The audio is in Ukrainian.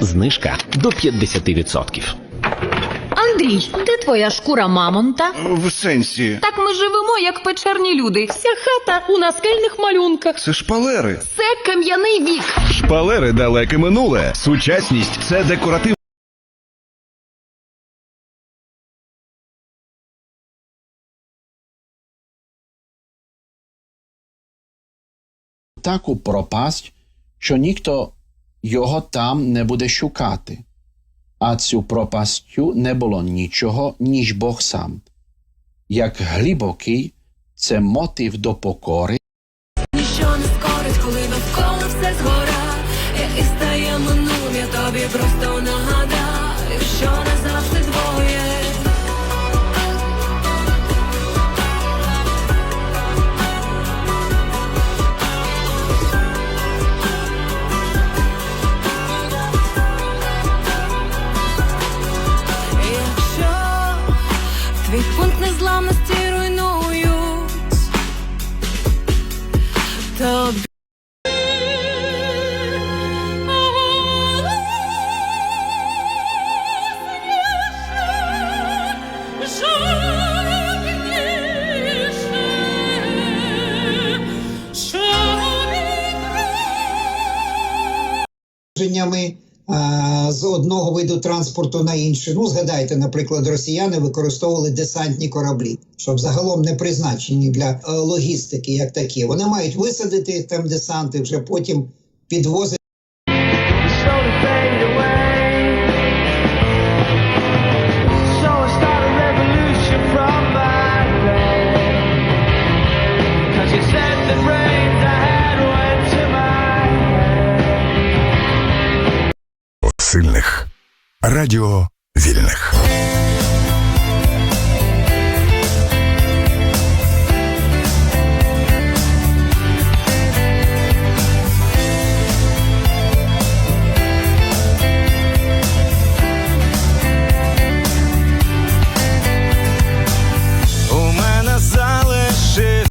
Знижка до 50%. Андрій, де твоя шкура мамонта? В сенсі. Так ми живемо, як печерні люди. Вся хата у наскельних малюнках. Це шпалери. Це кам'яний вік. Шпалери далеке минуле. Сучасність це декоратив. таку пропасть, що ніхто його там не буде шукати. А цю пропастю не було нічого, ніж Бог сам. Як глибокий це мотив до покори, Ніщо не скорить, коли навколо все згора. Я і стає минулим, я тобі просто нагадаю, що Перевезеннями а, з одного виду транспорту на інший. Ну, згадайте, наприклад, росіяни використовували десантні кораблі, щоб загалом не призначені для е, логістики, як такі. Вони мають висадити там десанти, вже потім підвозити. Сильних. Радіо вільних.